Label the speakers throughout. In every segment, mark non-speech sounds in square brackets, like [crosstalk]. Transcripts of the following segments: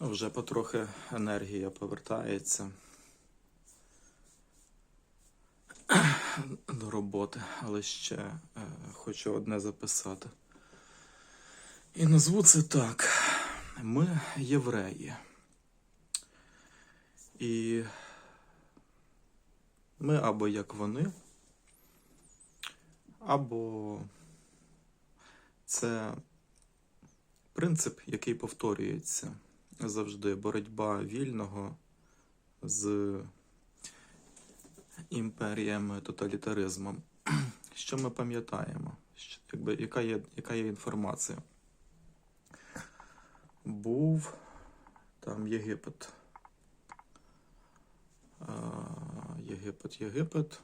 Speaker 1: Вже потрохи енергія повертається до роботи, але ще е, хочу одне записати. І назву це так: ми євреї. І ми або як вони, або це принцип, який повторюється завжди боротьба вільного з імперіями тоталітаризмом. [clears throat] Що ми пам'ятаємо? Якби, яка, є, яка є інформація? Був там Єгипет. Єгипет, Єгипет.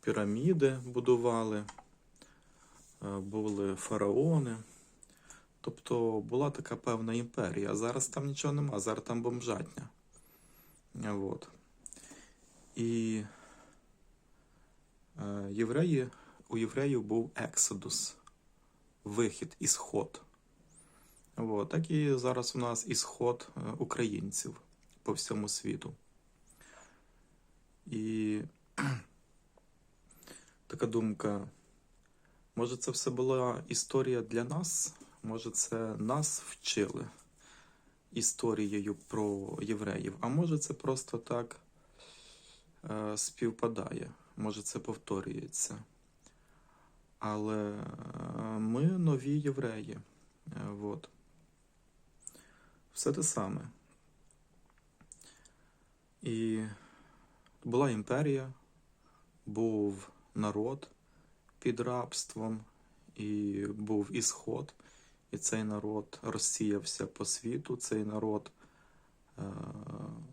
Speaker 1: Піраміди будували, були фараони. Тобто була така певна імперія. Зараз там нічого нема, зараз там бомжатня. А, Вот. І е, євреї, у євреїв був ексодус, вихід, ісход. Вот. Так і зараз у нас ісход е, українців по всьому світу. І [clears throat] така думка. Може, це все була історія для нас? Може, це нас вчили історією про євреїв, а може, це просто так е, співпадає, може, це повторюється. Але е, ми нові євреї. Е, вот. Все те саме. І була імперія, був народ під рабством, і був ісход. І цей народ розсіявся по світу, цей народ е,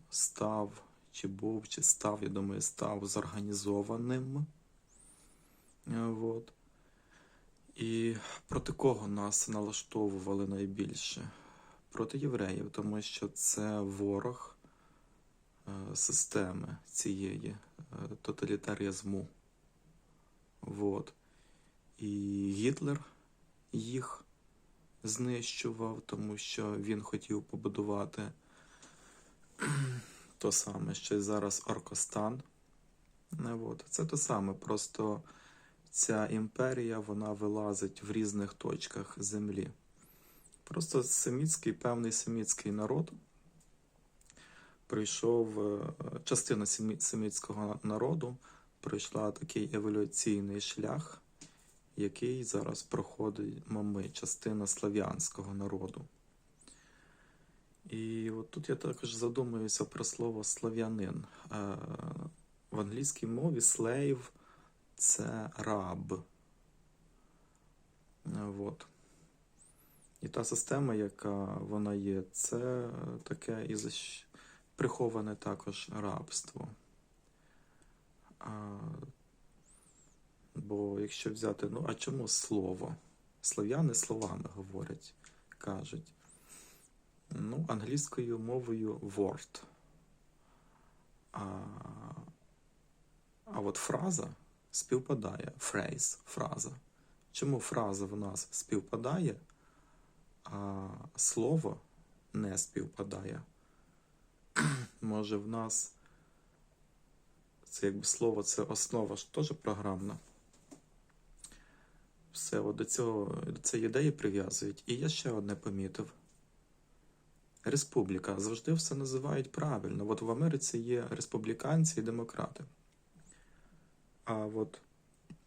Speaker 1: став, чи був, чи став, я думаю, став зорганізованим. Е, от. І проти кого нас налаштовували найбільше? Проти євреїв, тому що це ворог е, системи цієї тоталітаризму. Вот. І Гітлер їх знищував, тому що він хотів побудувати [clears throat] то саме, що й зараз Оркостан. От. Це те саме, просто ця імперія вона вилазить в різних точках землі. Просто семітський, певний семітський народ прийшов, е, частина семітського народу пройшла такий еволюційний шлях який зараз проходимо ми, частина слав'янського народу. І от тут я також задумуюся про слово слав'янин. Е, В англійській мові slave – це раб. От. І та система, яка вона є, це таке і приховане також рабство. Бо якщо взяти, ну а чому слово? Слов'яни словами говорять, кажуть. Ну, англійською мовою word. А, а от фраза співпадає. Phrase, фраза. Чому фраза в нас співпадає, а слово не співпадає? [clears throat] Може, в нас це якби слово, це основа ж теж програмна все от до цього до цієї ідеї прив'язують. І я ще одне помітив. Республіка завжди все називають правильно. От в Америці є республіканці і демократи. А от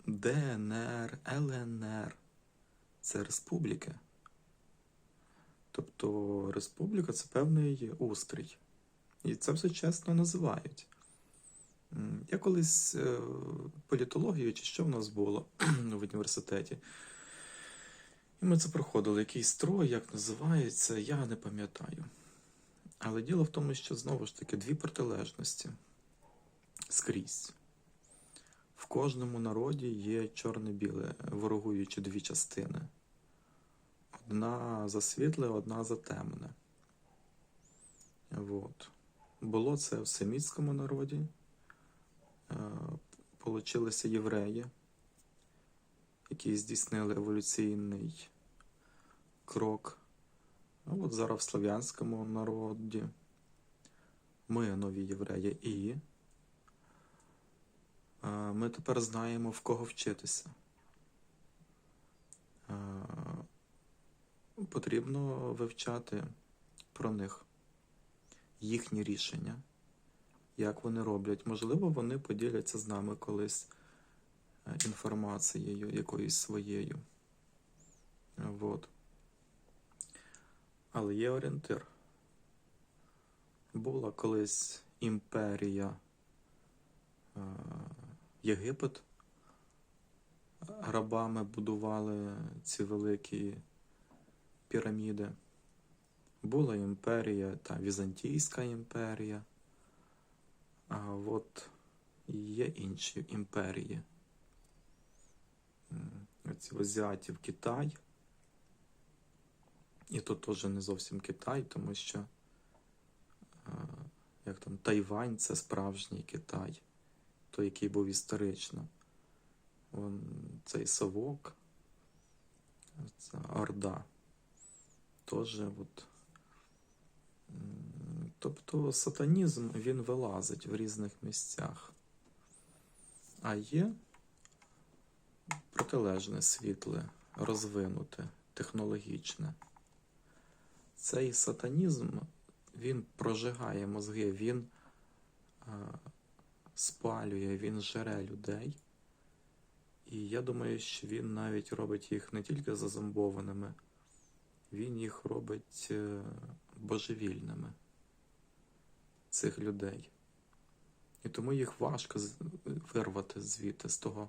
Speaker 1: ДНР, ЛНР це республіки. Тобто республіка це певний устрій. І це все чесно називають. Я колись е, політологію, чи що в нас було [clears throat] в університеті. І ми це проходили. Який строй, як називається, я не пам'ятаю. Але діло в тому, що знову ж таки дві протилежності скрізь. В кожному народі є чорне-біле, ворогуючі дві частини. Одна за світле, одна за темне. Вот. Було це в семітському народі. Е, Получилися євреї, які здійснили еволюційний крок А от зараз в слав'янському народі ми нові євреї і е, ми тепер знаємо, в кого вчитися. Е, Потрібно вивчати про них їхні рішення, як вони роблять. Можливо, вони поділяться з нами колись е, інформацією якоюсь своєю. Вот. Але є орієнтир. Була колись імперія е, Єгипет. Рабами будували ці великі піраміди. Була імперія та Візантійська імперія. А от є інші імперії. В Азіатів Китай. І то теж не зовсім Китай, тому що е, як там Тайвань це справжній Китай, той, який був історично. Цей совок, це Орда. Теж от. Тобто сатанізм він вилазить в різних місцях. А є протилежне світле, розвинуте, технологічне. Цей сатанізм він прожигає мозги, він е, спалює, він жере людей. І я думаю, що він навіть робить їх не тільки зазомбованими, він їх робить е, божевільними, цих людей. І тому їх важко вирвати звідти, з того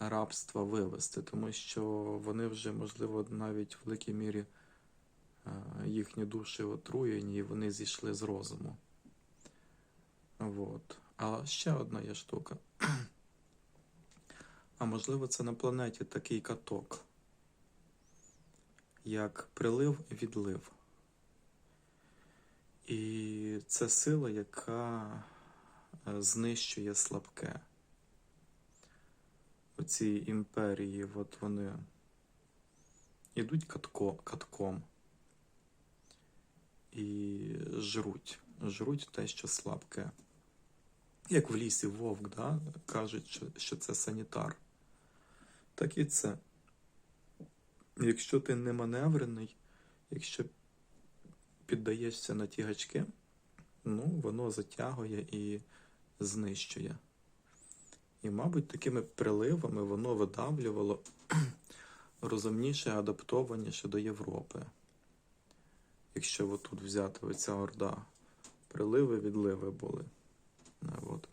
Speaker 1: рабства вивести, тому що вони вже, можливо, навіть в великій мірі е, їхні душі отруєні, і вони зійшли з розуму. Вот. А ще одна є штука. А можливо, це на планеті такий каток, як прилив відлив. І це сила, яка е, знищує слабке. Оці імперії, от вони ідуть катко, катком і жруть, жруть те, що слабке. Як в лісі вовк, да? кажуть, що, що це санітар. Так і це. Якщо ти не маневрений, якщо піддаєшся на ті гачки, ну, воно затягує і знищує. І, мабуть, такими приливами воно видавлювало [clears throat] розумніше, адаптованіше до Європи. Якщо отут взяти оця орда, приливи, відливи були. Е, От.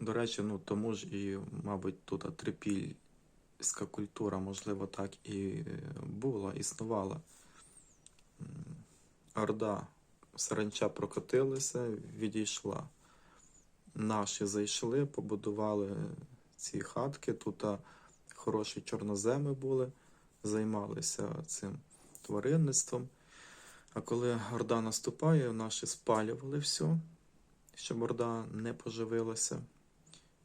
Speaker 1: До речі, ну тому ж і, мабуть, тут трипільська культура, можливо, так і була, існувала. Орда, саранча прокотилася, відійшла. Наші зайшли, побудували ці хатки. Тут хороші чорноземи були, займалися цим тваринництвом. А коли Орда наступає, наші спалювали все, щоб Орда не поживилася,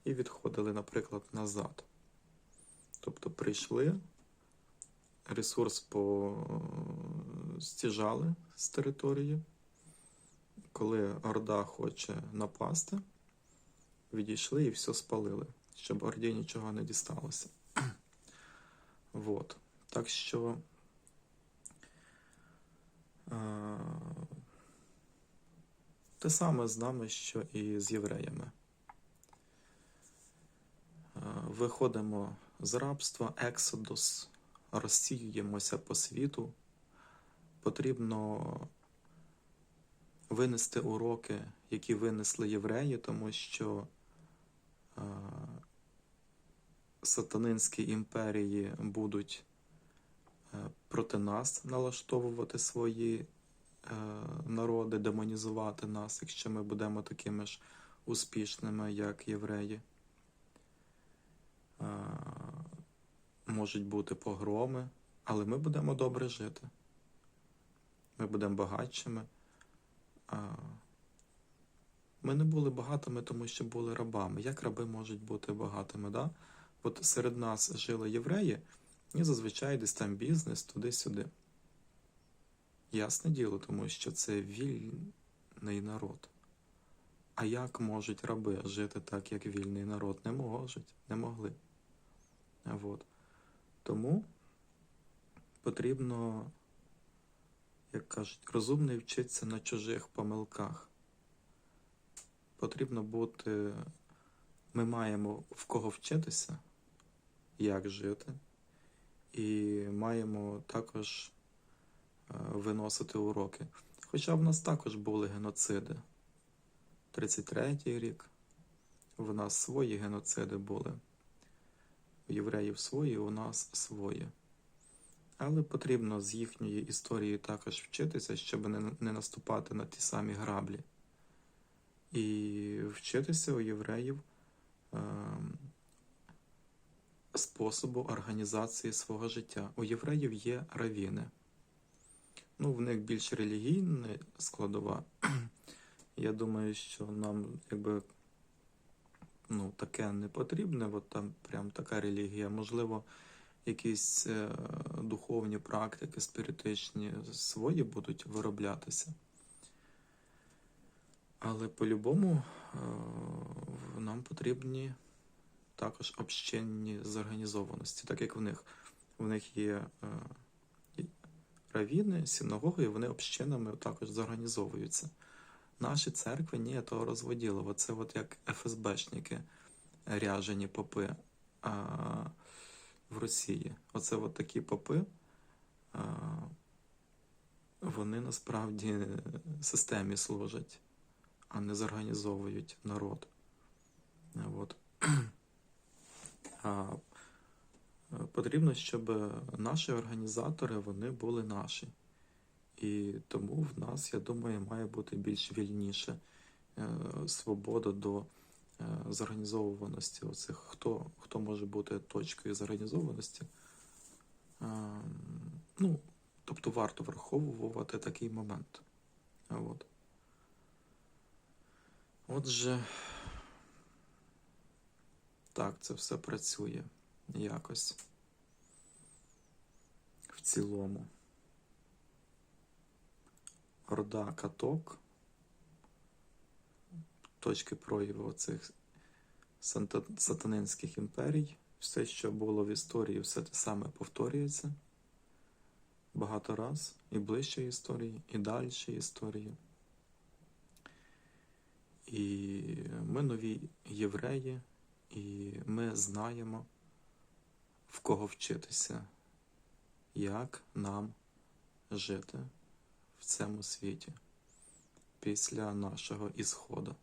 Speaker 1: і відходили, наприклад, назад. Тобто прийшли, ресурс постіжали з території. Коли Орда хоче напасти, відійшли і все спалили, щоб Орді нічого не дісталося. [clears throat] Вот. Так що. е, Те саме з нами, що і з євреями. Е, Виходимо з рабства, ексодус, розсіюємося по світу. Потрібно винести уроки, які винесли євреї, тому що е, сатанинські імперії будуть е, проти нас налаштовувати свої е, народи, демонізувати нас, якщо ми будемо такими ж успішними, як євреї. Е, Можуть бути погроми, але ми будемо добре жити. Ми будемо багатшими. Ми не були багатими, тому що були рабами. Як раби можуть бути багатими? Да? От серед нас жили євреї, і зазвичай десь там бізнес туди-сюди. Ясне діло, тому що це вільний народ. А як можуть раби жити так, як вільний народ? Не можуть, не могли. От. Тому потрібно, кажуть, розумний вчитися на чужих помилках. Потрібно бути, ми маємо в кого вчитися, як жити, і маємо також е, виносити уроки. Хоча в нас також були геноциди. 33-й рік. В нас свої геноциди були. У євреїв свої, у нас свої. Але потрібно з їхньої історії також вчитися, щоб не, не наступати на ті самі граблі. І вчитися у євреїв е, способу організації свого життя. У євреїв є равіни. Ну, в них більш релігійна складова. [clears throat] Я думаю, що нам якби ну, таке не потрібне, от там прям така релігія. Можливо, якісь е, духовні практики, спіритичні свої будуть вироблятися. Але по-любому е, нам потрібні також общенні зорганізованості, так як в них. В них є е, равіни, синагоги, і вони общинами також зорганізовуються. Наші церкви ні, того розводіло. Це от як ФСБшники, ряжені попи в Росії. Оце от такі попи, вони насправді системі служать, а не зорганізовують народ. От. [clears throat] А, потрібно, щоб наші організатори вони були наші. І тому в нас, я думаю, має бути більш вільніше е, свобода до е, зорганізованості. Оцих, хто, хто може бути точкою зорганізованості. Е, ну, тобто варто враховувати такий момент. От. Отже, так, це все працює якось в цілому. Орда каток, точки прояву цих сатанинських імперій. Все, що було в історії, все те саме повторюється багато раз і ближче історії, і далі історії. І ми нові євреї, і ми знаємо, в кого вчитися, як нам жити в цьому світі після нашого ісходу.